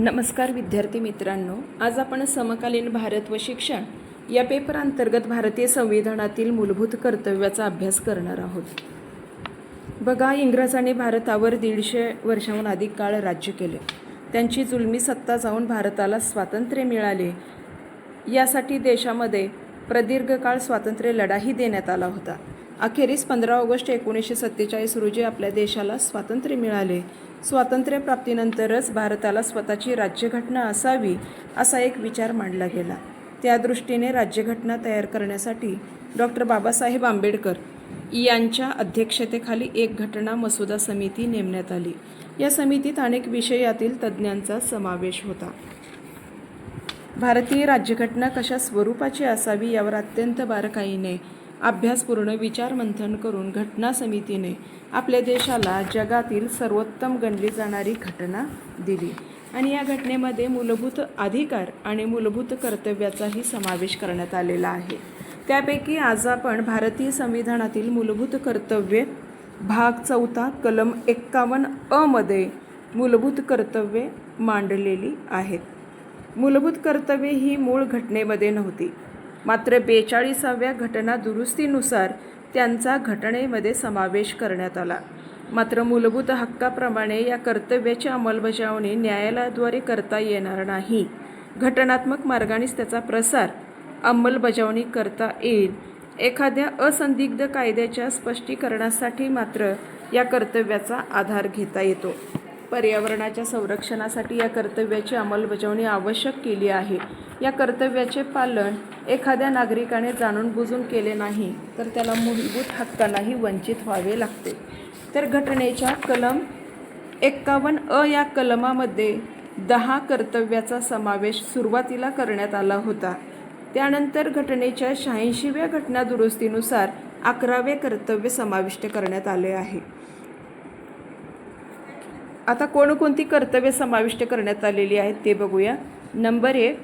नमस्कार विद्यार्थी मित्रांनो आज आपण समकालीन भारत व शिक्षण या पेपर अंतर्गत भारतीय संविधानातील मूलभूत कर्तव्याचा अभ्यास करणार आहोत. बघा इंग्रजांनी भारतावर दीडशे वर्षाहून अधिक काळ राज्य केले. त्यांची जुलमी सत्ता जाऊन भारताला स्वातंत्र्य मिळाले. यासाठी देशामध्ये प्रदीर्घ काळ स्वातंत्र्य लढाही देण्यात आला होता. अखेरीस पंधरा ऑगस्ट एकोणीसशे सत्तेचाळीस रोजी आपल्या देशाला स्वातंत्र्य मिळाले. स्वातंत्र्यप्राप्तीनंतरच भारताला स्वतःची राज्यघटना असावी असा एक विचार मांडला गेला. त्या दृष्टीने राज्यघटना तयार करण्यासाठी डॉक्टर बाबासाहेब आंबेडकर यांच्या अध्यक्षतेखाली एक घटना मसुदा समिती नेमण्यात आली. या समितीत अनेक विषयातील तज्ज्ञांचा समावेश होता. भारतीय राज्यघटना कशा स्वरूपाची असावी यावर अत्यंत बारकाईने अभ्यासपूर्ण विचारमंथन करून घटना समितीने आपल्या देशाला जगातील सर्वोत्तम गणली जाणारी घटना दिली. आणि या घटनेमध्ये मूलभूत अधिकार आणि मूलभूत कर्तव्याचाही समावेश करण्यात आलेला आहे. त्यापैकी आज आपण भारतीय संविधानातील मूलभूत कर्तव्ये भाग चौथा कलम एक्कावन्न अ मध्ये मूलभूत कर्तव्ये मांडलेली आहेत. मूलभूत कर्तव्ये ही मूळ घटनेमध्ये नव्हती. मात्र बेचाळीसाव्या घटना दुरुस्तीनुसार त्यांचा घटनेमध्ये समावेश करण्यात आला. मात्र मूलभूत हक्काप्रमाणे या कर्तव्याची अंमलबजावणी न्यायालयाद्वारे करता येणार नाही. घटनात्मक मार्गानेच त्याचा प्रसार अंमलबजावणी करता येईल. एखाद्या असंदिग्ध कायद्याच्या स्पष्टीकरणासाठी मात्र या कर्तव्याचा आधार घेता येतो. पर्यावरणाच्या संरक्षणासाठी या कर्तव्याची अंमलबजावणी आवश्यक केली आहे. या कर्तव्याचे पालन एखाद्या नागरिकाने जाणून बुजून केले नाही तर त्याला मूलभूत हक्कांनाही वंचित व्हावे लागते. तर घटनेच्या कलम एक्कावन्न अ या कलमामध्ये दहा कर्तव्याचा समावेश सुरुवातीला करण्यात आला होता. त्यानंतर घटनेच्या शहाऐंशीव्या घटना दुरुस्तीनुसार अकरावे कर्तव्य समाविष्ट करण्यात आले आहे. आता कोणकोणती कर्तव्य समाविष्ट करण्यात आलेली आहेत ते बघूया. नंबर एक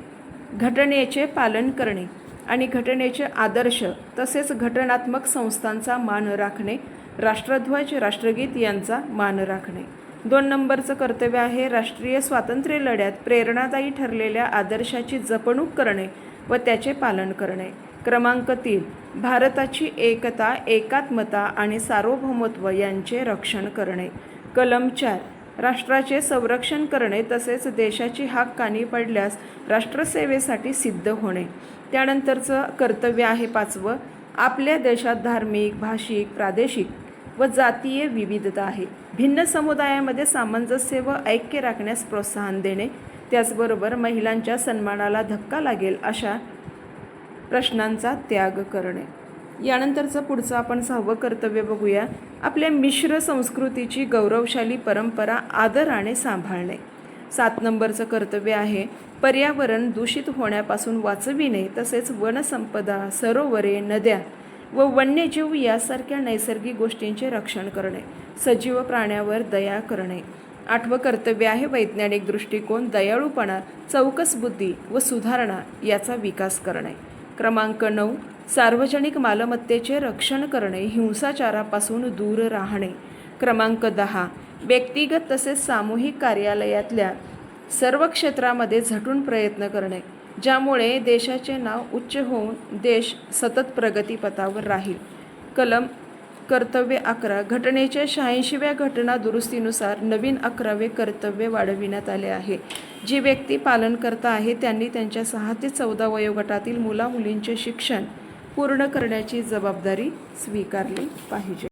घटनेचे पालन करणे आणि घटनेचे आदर्श तसेच घटनात्मक संस्थांचा मान राखणे राष्ट्रध्वज राष्ट्रगीत यांचा मान राखणे. दोन नंबरचं कर्तव्य आहे राष्ट्रीय स्वातंत्र्य लढ्यात प्रेरणादायी ठरलेल्या आदर्शाची जपणूक करणे व त्याचे पालन करणे. क्रमांक तीन भारताची एकता एकात्मता आणि सार्वभौमत्व यांचे रक्षण करणे. कलम चार राष्ट्राचे संरक्षण करणे तसेच देशाची हाक कानी पडल्यास राष्ट्रसेवेसाठी सिद्ध होणे. त्यानंतरचं कर्तव्य आहे पाचवं आपल्या देशात धार्मिक भाषिक प्रादेशिक व जातीय विविधता आहे. भिन्न समुदायामध्ये सामंजस्य व ऐक्य राखण्यास प्रोत्साहन देणे त्याचबरोबर महिलांच्या सन्मानाला धक्का लागेल अशा प्रश्नांचा त्याग करणे. यानंतरचं पुढचं आपण सहावं कर्तव्य बघूया. आपल्या मिश्र संस्कृतीची गौरवशाली परंपरा आदराने सांभाळणे. सात नंबरचं कर्तव्य आहे पर्यावरण दूषित होण्यापासून वाचविणे तसेच वनसंपदा सरोवरे नद्या व वन्यजीव यासारख्या नैसर्गिक गोष्टींचे रक्षण करणे सजीव प्राण्यावर दया करणे. आठवं कर्तव्य आहे वैज्ञानिक दृष्टिकोन दयाळूपणा चौकस बुद्धी व सुधारणा याचा विकास करणे. क्रमांक नऊ सार्वजनिक मालमत्तेचे रक्षण करणे हिंसाचारापासून दूर राहणे. क्रमांक दहा. व्यक्तिगत तसेच सामूहिक कार्यालयातल्या सर्व क्षेत्रामध्ये झटून प्रयत्न करणे ज्यामुळे देशाचे नाव उच्च होऊन देश सतत प्रगतीपथावर राहील. कलम कर्तव्य अकरा. घटनेच्या शहाऐंशीव्या घटना दुरुस्तीनुसार नवीन अकरावे कर्तव्य वाढविण्यात आले आहे. जी व्यक्ती पालन करता आहे त्यांनी त्यांच्या सहा ते चौदा वयोगटातील मुलामुलींचे शिक्षण पूर्ण करण्याची जबाबदारी स्वीकारली पाहिजे.